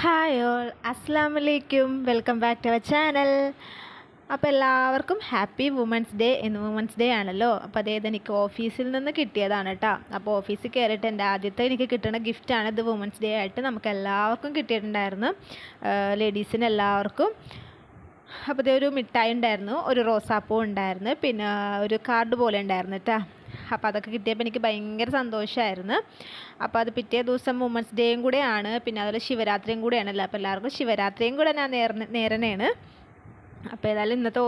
Hi all അസ്സാം വലൈക്കും welcome back to our channel അപ്പോൾ എല്ലാവർക്കും ഹാപ്പി വുമൻസ് ഡേ എന്ന് വുമൻസ് ഡേ ആണല്ലോ. അപ്പോൾ അതേത് എനിക്ക് ഓഫീസിൽ നിന്ന് കിട്ടിയതാണ് കേട്ടോ അപ്പോൾ ഓഫീസിൽ കയറിയിട്ട് എന്റെ ആദ്യത്തെ എനിക്ക് കിട്ടുന്ന ഗിഫ്റ്റാണ് ഇത് വുമൻസ് ഡേ ആയിട്ട് നമുക്ക് എല്ലാവർക്കും കിട്ടിയിട്ടുണ്ടായിരുന്നു. ലേഡീസിന് എല്ലാവർക്കും. അപ്പോൾ ഇതേ ഒരു മിഠായി ഉണ്ടായിരുന്നു ഒരു റോസാപ്പൂ ഉണ്ടായിരുന്നു പിന്നെ ഒരു കാർഡ് പോലെ ഉണ്ടായിരുന്നു കേട്ടോ അപ്പോൾ അതൊക്കെ കിട്ടിയപ്പോൾ എനിക്ക് ഭയങ്കര സന്തോഷമായിരുന്നു അപ്പോൾ അത് പിറ്റേ ദിവസം വുമൻസ് ഡേയും കൂടെയാണ്. പിന്നെ അതുപോലെ ശിവരാത്രിയും കൂടെയാണല്ലോ. അപ്പോൾ എല്ലാവർക്കും ശിവരാത്രിയും കൂടെ ഞാൻ നേര നേരനെയാണ് അപ്പോൾ ഏതായാലും ഇന്നത്തെ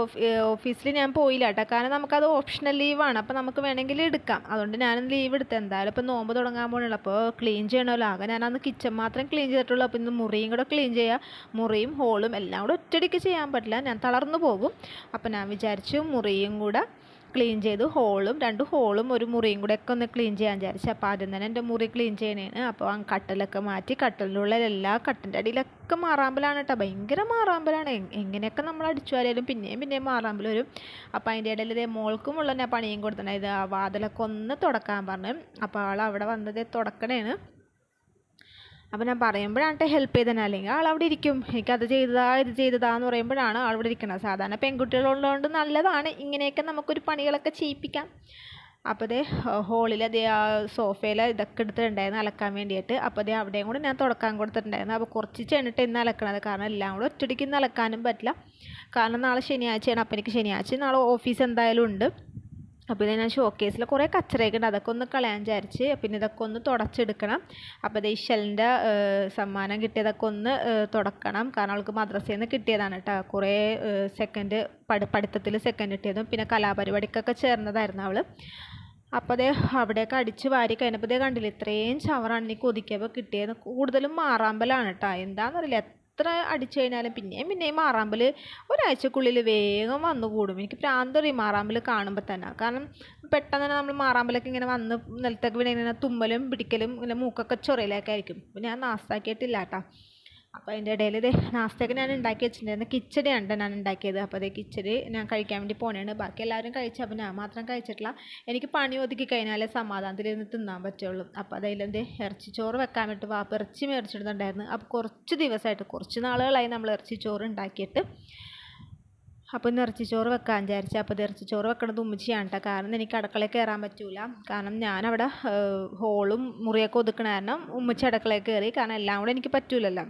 ഓഫീസിൽ ഞാൻ പോയില്ല കേട്ടോ. കാരണം നമുക്കത് ഓപ്ഷണൽ ലീവാണ് അപ്പോൾ നമുക്ക് വേണമെങ്കിൽ എടുക്കാം. അതുകൊണ്ട് ഞാൻ ലീവ് എടുത്ത്. എന്തായാലും ഇപ്പോൾ നോമ്പ് തുടങ്ങാൻ പോകണല്ലോ അപ്പോൾ ക്ലീൻ ചെയ്യണമല്ലോ. ആകെ ഞാനന്ന് കിച്ചൺ മാത്രം ക്ലീൻ ചെയ്തിട്ടുള്ളൂ. അപ്പോൾ ഇന്ന് മുറിയും കൂടെ ക്ലീൻ ചെയ്യുക മുറിയും ഹോളും എല്ലാം കൂടെ ഒറ്റയടിക്ക് ചെയ്യാൻ പറ്റില്ല. ഞാൻ തളർന്നു പോകും. അപ്പോൾ ഞാൻ വിചാരിച്ചു മുറിയും കൂടെ ക്ലീൻ ചെയ്ത് ഹോളും രണ്ട് ഹോളും ഒരു മുറിയും കൂടെ ഒക്കെ ഒന്ന് ക്ലീൻ ചെയ്യാൻ വിചാരിച്ചു. അപ്പോൾ ആദ്യം തന്നെ എന്റെ മുറി ക്ലീൻ ചെയ്യണേന്. അപ്പോൾ ആ കട്ടലൊക്കെ മാറ്റി കട്ടലിന്റെ എല്ലാ കട്ടിന്റെ അടിയിലൊക്കെ മാറാമ്പലാണ് കേട്ടോ ഭയങ്കര മാറാമ്പലാണ്. എങ്ങനെയൊക്കെ നമ്മൾ അടിച്ചു വരാലും പിന്നെയും പിന്നെയും മാറാമ്പൽ വരും. അപ്പോൾ അതിന്റെ ഇടയിൽ ഇതേ മോൾക്കും ഉള്ള പണിയും കൊടുത്തിട്ടുണ്ടായത് ആ വാതിലൊക്കെ ഒന്ന് തുടക്കാൻ പറഞ്ഞു. അപ്പോൾ ആൾ അവിടെ വന്നത് തുടക്കണേണ് അപ്പോൾ ഞാൻ പറയുമ്പോഴാണ് കേട്ടോ ഹെൽപ്പ് ചെയ്തതന്നെ അല്ലെങ്കിൽ ആൾ അവിടെ ഇരിക്കും. എനിക്ക് അത് ചെയ്തതാ ഇത് ചെയ്തതാ എന്ന് പറയുമ്പോഴാണ് ആൾ അവിടെ ഇരിക്കുന്നത് സാധാരണ പെൺകുട്ടികളുള്ളതുകൊണ്ട് നല്ലതാണ്. ഇങ്ങനെയൊക്കെ നമുക്കൊരു പണികളൊക്കെ ചെയ്യിപ്പിക്കാം. അപ്പോൾ അതേ ഹോളിൽ അതേ ആ സോഫയിൽ ഇതൊക്കെ എടുത്തിട്ടുണ്ടായിരുന്നു അലക്കാൻ വേണ്ടിയിട്ട്. അപ്പോൾ അതേ അവിടെയും കൂടെ ഞാൻ തുടക്കാൻ കൊടുത്തിട്ടുണ്ടായിരുന്നു. അപ്പോൾ കുറച്ച് ചെന്നിട്ട് ഇന്ന് അലക്കണത്. കാരണം എല്ലാം കൂടെ ഒറ്റടിക്ക് ഇന്ന് അലക്കാനും പറ്റില്ല. കാരണം നാളെ ശനിയാഴ്ചയാണ്. അപ്പോൾ എനിക്ക് ശനിയാഴ്ച നാളെ ഓഫീസ് എന്തായാലും ഉണ്ട്. അപ്പോൾ ഇത് ഞാൻ ഷോക്കേസിൽ കുറേ കച്ചറയൊക്കെ ഉണ്ട്. അതൊക്കെ ഒന്ന് കളയാൻ വിചാരിച്ച് പിന്നെ ഇതൊക്കെ ഒന്ന് തുടച്ചെടുക്കണം. അപ്പോൾ ഇത് ഇഷലിന്റെ സമ്മാനം കിട്ടിയതൊക്കെ ഒന്ന് തുടക്കണം. കാരണം അവൾക്ക് മദ്രസയിൽ നിന്ന് കിട്ടിയതാണ് കേട്ടോ. കുറേ സെക്കൻഡ് പഠി പഠിത്തത്തിൽ സെക്കൻഡ് കിട്ടിയതും. പിന്നെ കലാപരിപാടിക്കൊക്കെ ചേർന്നതായിരുന്നു അവൾ അപ്പോൾ അതേ അവിടെയൊക്കെ അടിച്ച് വാരി കഴിഞ്ഞപ്പോൾ കണ്ടില്ല ഇത്രയും ചവറാണ് എനിക്ക് ഒതുക്കിയപ്പോൾ കിട്ടിയത് കൂടുതലും മാറാമ്പലാണ് കേട്ടോ. എന്താണെന്നറിയില്ല എത്ര അടിച്ചു കഴിഞ്ഞാലും പിന്നെയും പിന്നെയും മാറാമ്പൽ ഒരാഴ്ചക്കുള്ളിൽ വേഗം വന്നു കൂടും. എനിക്ക് പ്രാന്തറി മാറാമ്പൽ കാണുമ്പോൾ തന്നെ. കാരണം പെട്ടെന്ന് തന്നെ നമ്മൾ മാറാമ്പലൊക്കെ ഇങ്ങനെ വന്ന് നിലത്തൊക്കെ വീണ് ഇങ്ങനെ തുമ്മലും പിടിക്കലും ഇങ്ങനെ മൂക്കൊക്കെ ചൊറയിലൊക്കെ ആയിരിക്കും. ഞാൻ നാസ്താക്കിയിട്ടില്ല കേട്ടോ അപ്പോൾ അതിന്റെ ഇടയിൽ ഇത് നാസ്തയൊക്കെ ഞാൻ ഉണ്ടാക്കി വെച്ചിട്ടുണ്ടായിരുന്നു. കിച്ചടിയാണ് ഞാൻ ഉണ്ടാക്കിയത്? അപ്പോൾ അതേ കിച്ചടി ഞാൻ കഴിക്കാൻ വേണ്ടി പോണേണ്. ബാക്കി എല്ലാവരും കഴിച്ചു? അപ്പോൾ ഞാൻ മാത്രം കഴിച്ചിട്ടില്ല. എനിക്ക് പണി ഒതുക്കി കഴിഞ്ഞാലേ സമാധാനത്തിൽ ഇരുന്ന് തിന്നാൻ പറ്റുള്ളൂ. അപ്പോൾ അതിലെന്ത് ഇറച്ചിച്ചോറ് വെക്കാൻ വേണ്ടി വാപ്പ് ഇറച്ചി മേടിച്ചിടുന്നുണ്ടായിരുന്നു. അപ്പോൾ കുറച്ച് ദിവസമായിട്ട് കുറച്ച് നാളുകളായി നമ്മൾ ഇറച്ചി ചോറ് ഉണ്ടാക്കിയിട്ട്. അപ്പോൾ ഇന്ന് ഇറച്ചിച്ചോറ് വെക്കാൻ വിചാരിച്ചു. അപ്പോൾ ഇറച്ചി ചോറ് വെക്കണത് ഉമ്മച്ചിയാണ് കേട്ടോ കാരണം എനിക്ക് അടുക്കളയിൽ കയറാൻ പറ്റൂല. കാരണം ഞാനവിടെ ഹോളും മുറിയൊക്കെ ഒതുക്കണ കാരണം ഉമ്മച്ചി അടുക്കളയിൽ കയറി കാരണം എല്ലാം കൂടെ എനിക്ക് പറ്റൂലല്ലോ.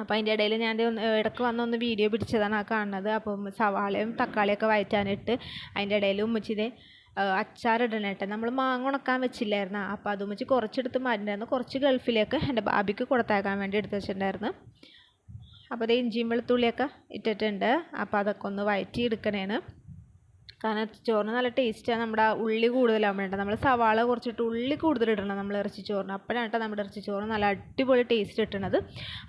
അപ്പോൾ അതിന്റെ ഇടയിൽ ഞാൻ ഇടയ്ക്ക് വന്നൊന്ന് വീഡിയോ പിടിച്ചതാണ് ആ കാണുന്നത്. അപ്പം സവാളയും തക്കാളിയൊക്കെ വഴറ്റാനിട്ട് അതിന്റെ ഇടയിൽ ഉമ്മച്ചിതേ അച്ചാറിടണേട്ടെ നമ്മൾ മാങ്ങ ഉണക്കാൻ വെച്ചില്ലായിരുന്നു. അപ്പോൾ അത് ഉമ്മച്ചി കുറച്ചെടുത്ത് മാറ്റിണ്ടായിരുന്നു. കുറച്ച് ഗൾഫിലേക്ക് എന്റെ ബാബിക്ക് കൊടുത്തേക്കാൻ വേണ്ടി എടുത്ത് വെച്ചിട്ടുണ്ടായിരുന്നു. അപ്പോൾ അത് ഇഞ്ചിയും വെളുത്തുള്ളിയൊക്കെ ഇട്ടിട്ടുണ്ട്. അപ്പോൾ അതൊക്കെ ഒന്ന് വഴറ്റി എടുക്കണേന് കാരണം ചോറിന് നല്ല ടേസ്റ്റാണ് നമ്മുടെ ഉള്ളി കൂടുതലാകുമ്പോൾ നമ്മൾ സവാള കുറച്ചിട്ട് ഉള്ളി കൂടുതൽ ഇടണം നമ്മൾ ഇറച്ചി ചോറിന്. അപ്പോഴാണ് കേട്ടോ നമ്മുടെ ഇറച്ചി ചോറ് നല്ല അടിപൊളി ടേസ്റ്റ് കിട്ടണത്.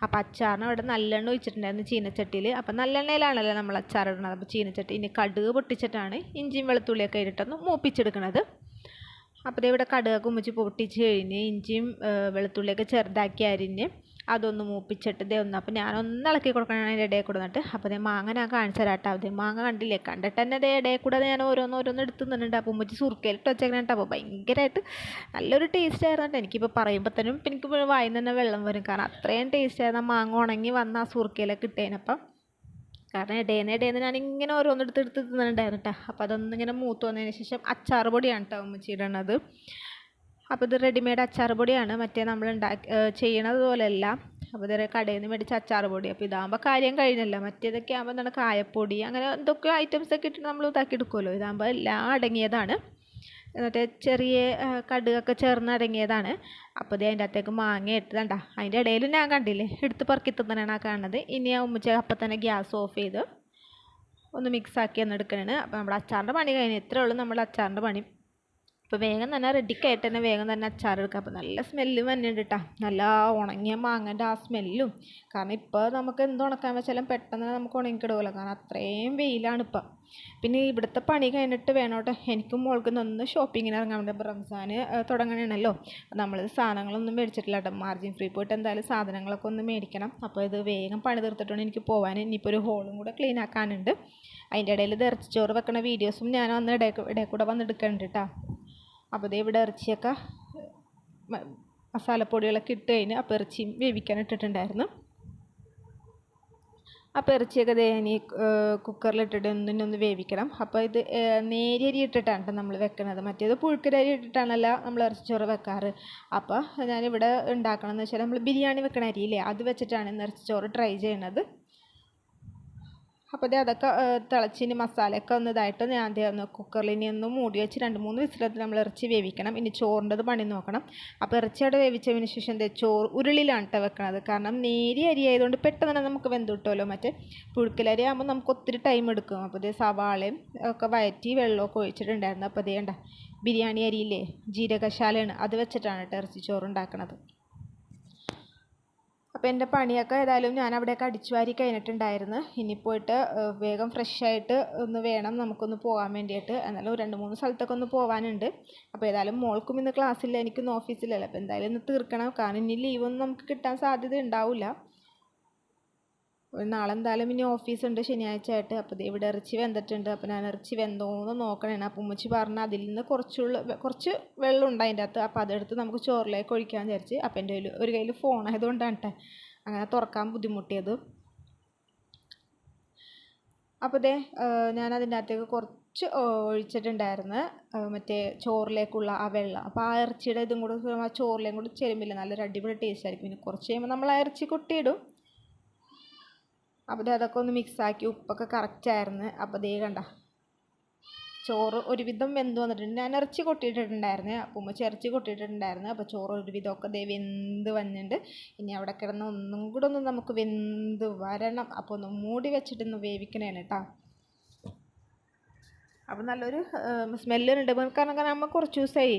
അപ്പോൾ അച്ചാറിന് അവിടെ നല്ലെണ്ണ ഒഴിച്ചിട്ടുണ്ടായിരുന്നു ചീനച്ചട്ടിയിൽ അപ്പോൾ നല്ലെണ്ണയിലാണല്ലോ നമ്മൾ അച്ചാർ ഇടുന്നത് അപ്പോൾ ചീനച്ചട്ടി ഇനി കടുക് പൊട്ടിച്ചിട്ടാണ് ഇഞ്ചിയും വെളുത്തുള്ളിയൊക്കെ ഇട്ടിട്ടൊന്ന് മൂപ്പിച്ചെടുക്കണത്. അപ്പോൾ ഇവിടെ കടുകൊക്കെ ഉമ്മിച്ച് പൊട്ടിച്ച് കഴിഞ്ഞ് ഇഞ്ചിയും വെളുത്തുള്ളിയൊക്കെ ചെറുതാക്കി അരിഞ്ഞ് അതൊന്ന് മൂപ്പിച്ചിട്ട് ഇതേ ഒന്ന് അപ്പോൾ ഞാനൊന്ന് ഇളക്കി കൊടുക്കണം അതിന്റെ ഇടയിൽ കൂടെ നിന്നിട്ട് അപ്പോൾ ദേ മാങ്ങ ഞാൻ കാണിച്ചു തരാം കേട്ടോ. അതേ മാങ്ങ കണ്ടില്ലേ? കണ്ടിട്ട് തന്നെ അതേ ഇടയിൽ കൂടെ ഞാൻ ഓരോന്ന് ഓരോന്ന് എടുത്ത് നിന്നിട്ടുണ്ട് അപ്പോൾ ഉമ്മച്ചി സുറുക്കയിലിട്ട് വെച്ചേക്കണം കേട്ടോ. അപ്പോൾ ഭയങ്കരമായിട്ട് നല്ലൊരു ടേസ്റ്റ് ആയിരുന്നു എനിക്കിപ്പോൾ പറയുമ്പോൾ തന്നെ എനിക്ക് വായിൽ തന്നെ വെള്ളം വരും. കാരണം അത്രയും ടേസ്റ്റ് ആയിരുന്നു മാങ്ങ ഉണങ്ങി വന്ന ആ സുറുക്കയിലൊക്കെ ഇട്ടേനപ്പം കാരണം ഇടേന്ന് ഇടേന്ന് ഇങ്ങനെ ഓരോന്ന് എടുത്ത് എടുത്ത് തിന്നിട്ടുണ്ടായിരുന്നു കേട്ടോ. അപ്പോൾ അതൊന്നിങ്ങനെ മൂത്ത് വന്നതിന് ശേഷം അച്ചാർ പൊടിയാണ് കേട്ടോ ഉമ്മച്ചി ഇടണത്. അപ്പോൾ ഇത് റെഡിമെയ്ഡ് അച്ചാർ പൊടിയാണ്. മറ്റേ നമ്മൾ ഉണ്ടാക്കി ചെയ്യണത് പോലെയല്ല. അപ്പോൾ ഇതേ കടയിൽ നിന്ന് മേടിച്ച അച്ചാർ പൊടി. അപ്പോൾ ഇതാകുമ്പോൾ കാര്യം കഴിഞ്ഞല്ലോ. മറ്റേതൊക്കെ ആകുമ്പോൾ എന്താണ്? കായപ്പൊടി അങ്ങനെ എന്തൊക്കെയോ ഐറ്റംസ് ഒക്കെ ഇട്ടിട്ട് നമ്മൾ ഇതാക്കി എടുക്കുമല്ലോ ഇതാകുമ്പോൾ എല്ലാം അടങ്ങിയതാണ്. എന്നിട്ട് ചെറിയ കടുകൊക്കെ ചേർന്ന് അടങ്ങിയതാണ്. അപ്പോൾ ഇത് അതിന്റെ അകത്തേക്ക് മാങ്ങ ഇട്ട് കണ്ട? അതിന്റെ ഇടയിൽ ഞാൻ കണ്ടില്ലേ? എടുത്ത് പെറുക്കി തന്നെയാണ് ആ കാണുന്നത്. ഇനി ആ ഉമ്മച്ച അപ്പം തന്നെ ഗ്യാസ് ഓഫ് ചെയ്ത് ഒന്ന് മിക്സ് ആക്കി ഒന്ന് എടുക്കണേ അപ്പോൾ നമ്മുടെ അച്ചാറിന്റെ പണി കഴിഞ്ഞു. ഇത്രേ ഉള്ളൂ നമ്മുടെ അച്ചാറിന്റെ പണി. അപ്പോൾ വേഗം തന്നെ റെഡിക്കായിട്ട് തന്നെ വേഗം തന്നെ അച്ചാർ എടുക്കുക അപ്പോൾ നല്ല സ്മെല്ല് വരുന്നുണ്ട് കേട്ടോ നല്ല ഉണങ്ങിയ മാങ്ങന്റെ ആ സ്മെല്ലും കാരണം ഇപ്പോൾ നമുക്ക് എന്ത് ഉണക്കാൻ വെച്ചാലും പെട്ടെന്ന് നമുക്ക് ഉണങ്ങിക്കിടുമല്ലോ കാരണം അത്രയും വെയിലാണ് ഇപ്പം. പിന്നെ ഇവിടുത്തെ പണി കഴിഞ്ഞിട്ട് വേണോട്ടെ എനിക്കും മോൾക്കും ഒന്ന് ഷോപ്പിങ്ങിന് ഇറങ്ങാൻ വേണ്ടി. റംസാൻ തുടങ്ങണമല്ലോ നമ്മൾ സാധനങ്ങളൊന്നും മേടിച്ചിട്ടില്ല കേട്ടോ മാർജിൻ ഫ്രീ പോയിട്ട് എന്തായാലും സാധനങ്ങളൊക്കെ ഒന്ന് മേടിക്കണം. അപ്പോൾ ഇത് വേഗം പണി തീർത്തിട്ടുണ്ട്. എനിക്ക് പോകാൻ ഇനിയിപ്പോൾ ഒരു ഹോളും കൂടെ ക്ലീൻ ആക്കാനുണ്ട്. അതിന്റെ ഇടയിൽ ഇത് ഇറച്ചിച്ചോറ് വെക്കണ വീഡിയോസും ഞാൻ അന്ന് ഇടയിൽ കൂടെ വന്ന് എടുക്കുന്നുണ്ട് കേട്ടോ അപ്പോൾ ദേ ഇവിടെ ഇറച്ചിയൊക്കെ മസാലപ്പൊടികളൊക്കെ ഇട്ട് കഴിഞ്ഞ് അപ്പോൾ ഇറച്ചിയും വേവിക്കാൻ ഇട്ടിട്ടുണ്ടായിരുന്നു. അപ്പോൾ ഇറച്ചിയൊക്കെ ദേ ഇനി കുക്കറിലിട്ടിട്ട് ഒന്നിനൊന്ന് വേവിക്കണം. അപ്പോൾ ഇത് നേരിയരി നേരിയ ഇട്ടിട്ടാണ് ട്ടോ നമ്മൾ വെക്കണത്. മറ്റേത് പുഴുക്കലരി ഇട്ടിട്ടാണല്ല നമ്മൾ ഇറച്ചിച്ചോറ് വെക്കാറ്. അപ്പോൾ ഞാനിവിടെ ഉണ്ടാക്കണമെന്ന് വെച്ചാൽ നമ്മൾ ബിരിയാണി വെക്കണ അരിയില്ലേ അത് വെച്ചിട്ടാണ് ഇന്ന് ഇറച്ചിച്ചോറ് ട്രൈ ചെയ്യണത്. അപ്പോൾ ഇത് അതൊക്കെ തിളച്ചിന് മസാലയൊക്കെ ഒന്ന് ഇതായിട്ട് ഞാൻ ദേ ഒന്ന് കുക്കറിൽ ഇനി ഒന്ന് മൂടി വെച്ച് രണ്ട് മൂന്ന് വിസിലത്തിൽ നമ്മൾ ഇറച്ചി വേവിക്കണം. ഇനി ചോറിന്റെത് പണി നോക്കണം. അപ്പോൾ ഇറച്ചി അവിടെ വേവിച്ചതിന് ശേഷം എന്താ ചോറ് ഉരുളിലാണ് കേട്ടോ വെക്കണത്. കാരണം നേരിയ അരി ആയതുകൊണ്ട് പെട്ടെന്ന് തന്നെ നമുക്ക് വെന്ത് കിട്ടുമല്ലോ മറ്റേ പുഴുക്കലരി ആകുമ്പോൾ നമുക്ക് ഒത്തിരി ടൈം എടുക്കും. അപ്പോൾ ദേ സവാളയും ഒക്കെ വയറ്റി വെള്ളമൊക്കെ ഒഴിച്ചിട്ടുണ്ടായിരുന്നു. അപ്പോൾ ഇതേണ്ട ബിരിയാണി അരിയില്ലേ ജീരകശാലയാണ്. അത് വെച്ചിട്ടാണ് കേട്ടോ ഇറച്ചി ചോറ് അപ്പോൾ എന്റെ പണിയൊക്കെ ഏതായാലും ഞാൻ അവിടെയൊക്കെ അടിച്ചു വാരി കഴിഞ്ഞിട്ടുണ്ടായിരുന്നു. ഇനി പോയിട്ട് വേഗം ഫ്രഷ് ആയിട്ട് ഒന്ന് വേണം നമുക്കൊന്ന് പോകാൻ വേണ്ടിയിട്ട്. എന്നാലും രണ്ട് മൂന്ന് സ്ഥലത്തൊക്കെ ഒന്ന് പോകാനുണ്ട് അപ്പോൾ ഏതായാലും മോൾക്കും ഇന്ന് ക്ലാസ്സില്ല എനിക്കൊന്നും ഓഫീസിലല്ല അപ്പോൾ എന്തായാലും ഇന്ന് തീർക്കണം. കാരണം ഇനി ലീവൊന്നും നമുക്ക് കിട്ടാൻ സാധ്യത ഉണ്ടാവില്ല നാളെ എന്തായാലും ഇനി ഓഫീസ് ഉണ്ട് ശനിയാഴ്ച ആയിട്ട്. അപ്പോൾ ഇവിടെ ഇറച്ചി വെന്തിട്ടുണ്ട്. അപ്പോൾ ഞാൻ ഇറച്ചി വെന്തോന്ന് നോക്കണേ അപ്പോൾ ഉമ്മച്ചി പറഞ്ഞ അതിൽ നിന്ന് കുറച്ചുള്ള കുറച്ച് വെള്ളം ഉണ്ട് അതിന്റെ അകത്ത്. അപ്പോൾ അതെടുത്ത് നമുക്ക് ചോറിലേക്ക് ഒഴിക്കാൻ വിചാരിച്ച് അപ്പോൾ എന്റെ കയ്യിൽ ഒരു കയ്യിൽ ഫോൺ ആയതുകൊണ്ടാണ് കേട്ടോ അങ്ങനെ തുറക്കാൻ ബുദ്ധിമുട്ടിയത്. അപ്പോൾ ദേ ഞാൻ അതിന്റെ അകത്തേക്ക് കുറച്ച് ഒഴിച്ചിട്ടുണ്ടായിരുന്നു. മറ്റേ ചോറിലേക്കുള്ള ആ വെള്ളം. അപ്പോൾ ആ ഇറച്ചിയുടെ ഇതും കൂടെ ആ ചോറിലേക്കും കൂടി ചേരുമ്പില്ല നല്ലൊരു അടിപൊളി ടേസ്റ്റ് ആയിരിക്കും. പിന്നെ കുറച്ച് കഴിയുമ്പോൾ നമ്മൾ ആ ഇറച്ചി കൊട്ടിയിടും അപ്പോൾ അതൊക്കെ ഒന്ന് മിക്സ് ആക്കി ഉപ്പൊക്കെ കറക്റ്റ് ആയിരുന്നു. അപ്പോൾ ദേ കണ്ട. ചോറ് ഒരുവിധം വെന്ത് വന്നിട്ടുണ്ട്. ഞാൻ ഇറച്ചി കൊട്ടിയിട്ടിട്ടുണ്ടായിരുന്നു. അപ്പോൾ ഉമ്മച്ചി ഇറച്ചി കൊട്ടിയിട്ടിട്ടുണ്ടായിരുന്നു അപ്പോൾ ചോറ് ഒരുവിധമൊക്കെ ദേ വെന്ത് വന്നിട്ടുണ്ട്. ഇനി അവിടെ കിടന്ന് ഒന്നും കൂടെ ഒന്ന് നമുക്ക് വെന്ത് വരണം. അപ്പോൾ ഒന്ന് മൂടി വെച്ചിട്ടൊന്ന് വേവിക്കണേ കേട്ടോ അപ്പോൾ നല്ലൊരു സ്മെല്ലുണ്ട് കാരണം നമ്മൾ കുറച്ച് ദിവസമായി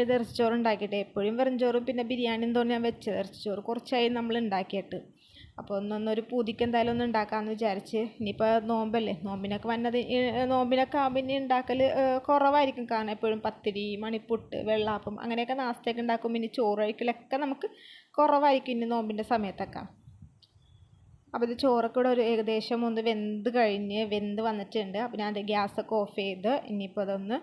ഇത് ഇറച്ചിച്ചോറ് ഉണ്ടാക്കിയിട്ട്. എപ്പോഴും വെറും ചോറും പിന്നെ ബിരിയാണിയും തോന്നി ഞാൻ വെച്ചത്. ഇറച്ചിച്ചോറ് കുറച്ചായി നമ്മൾ ഉണ്ടാക്കിയിട്ട്. അപ്പോൾ ഒന്നൊന്നൊരു പൂതിക്ക് എന്തായാലും ഒന്ന് ഉണ്ടാക്കാമെന്ന് വിചാരിച്ച്. ഇനിയിപ്പോൾ നോമ്പല്ലേ? നോമ്പിനൊക്കെ വന്നത് നോമ്പിനൊക്കെ ആകുമ്പോൾ ഇനി ഉണ്ടാക്കൽ കുറവായിരിക്കും. കാരണം എപ്പോഴും പത്തിരി മണിപ്പുട്ട് വെള്ളാപ്പം അങ്ങനെയൊക്കെ നാസ്തയൊക്കെ ഉണ്ടാക്കുമ്പോൾ ഇനി ചോറ് കഴിക്കലൊക്കെ നമുക്ക് കുറവായിരിക്കും ഇനി നോമ്പിന്റെ സമയത്തൊക്കെ. അപ്പോൾ ഇത് ചോറൊക്കെ ഒരു ഏകദേശം ഒന്ന് വെന്ത് കഴിഞ്ഞ് വെന്ത് വന്നിട്ടുണ്ട്. അപ്പോൾ ഞാൻ ഗ്യാസൊക്കെ ഓഫ് ചെയ്ത് ഇനിയിപ്പോൾ അതൊന്ന്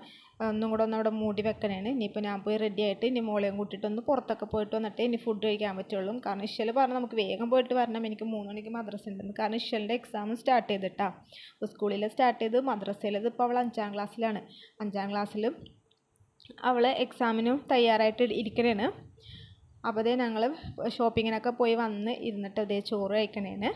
ഒന്നും കൂടെ ഒന്ന് അവിടെ മൂടി വെക്കണേണ്. ഇനിയിപ്പോൾ ഞാൻ പോയി റെഡി ആയിട്ട് ഇനി മോളെയും കൂട്ടിയിട്ട് ഒന്ന് പുറത്തൊക്കെ പോയിട്ട് വന്നിട്ട് ഇനി ഫുഡ് കഴിക്കാൻ പറ്റുള്ളൂ. കാരണം ഇഷൽ പറഞ്ഞു നമുക്ക് വേഗം പോയിട്ട് വരണം. എനിക്ക് മൂന്ന് മണിക്ക് മദ്രസ ഉണ്ടെന്ന്. കാരണം ഇഷലിന്റെ എക്സാം സ്റ്റാർട്ട് ചെയ്തിട്ടാ. സ്കൂളിൽ സ്റ്റാർട്ട് ചെയ്ത് മദ്രസയിലത് ഇപ്പോൾ അവൾ അഞ്ചാം ക്ലാസ്സിലാണ്. അഞ്ചാം ക്ലാസ്സിലും അവൾ എക്സാമിനും തയ്യാറായിട്ട് ഇരിക്കണേണ്. അപ്പോൾ അതേ ഞങ്ങൾ ഷോപ്പിങ്ങിനൊക്കെ പോയി വന്ന് ഇരുന്നിട്ട് അതേ ചോറ് കഴിക്കണേന്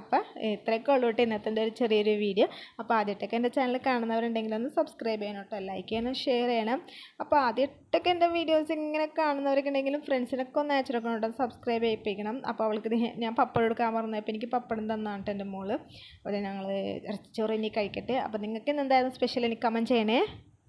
അപ്പം ഇത്രയൊക്കെ ഉള്ളൂ കേട്ടോ ഇന്നത്തെ ഒരു ചെറിയൊരു വീഡിയോ. അപ്പോൾ ആദ്യമായിട്ടൊക്കെ എന്റെ ചാനൽ കാണുന്നവരുണ്ടെങ്കിൽ ഒന്ന് സബ്സ്ക്രൈബ് ചെയ്യണം കേട്ടോ ലൈക്ക് ചെയ്യണം ഷെയർ ചെയ്യണം. അപ്പോൾ ആദ്യമായിട്ടൊക്കെ എന്റെ വീഡിയോസ് ഇങ്ങനെ കാണുന്നവരൊക്കെ ഉണ്ടെങ്കിലും ഫ്രണ്ട്സിനൊക്കെ ഒന്ന് അയച്ചിടക്കണം കേട്ടോ സബ്സ്ക്രൈബ് ചെയ്യിപ്പിക്കണം. അപ്പോൾ അവൾക്ക് ഞാൻ പപ്പടം എടുക്കാൻ പറഞ്ഞപ്പോൾ എനിക്ക് പപ്പടം തന്നാണ് എന്റെ മോൾ. അപ്പോൾ ഞങ്ങൾ ഇറച്ചിച്ചോറ് ഇനി കഴിക്കട്ടെ. അപ്പോൾ നിങ്ങൾക്ക് ഇന്ന് എന്തായാലും സ്പെഷ്യൽ എനിക്ക് കമന്റ് ചെയ്യണേ.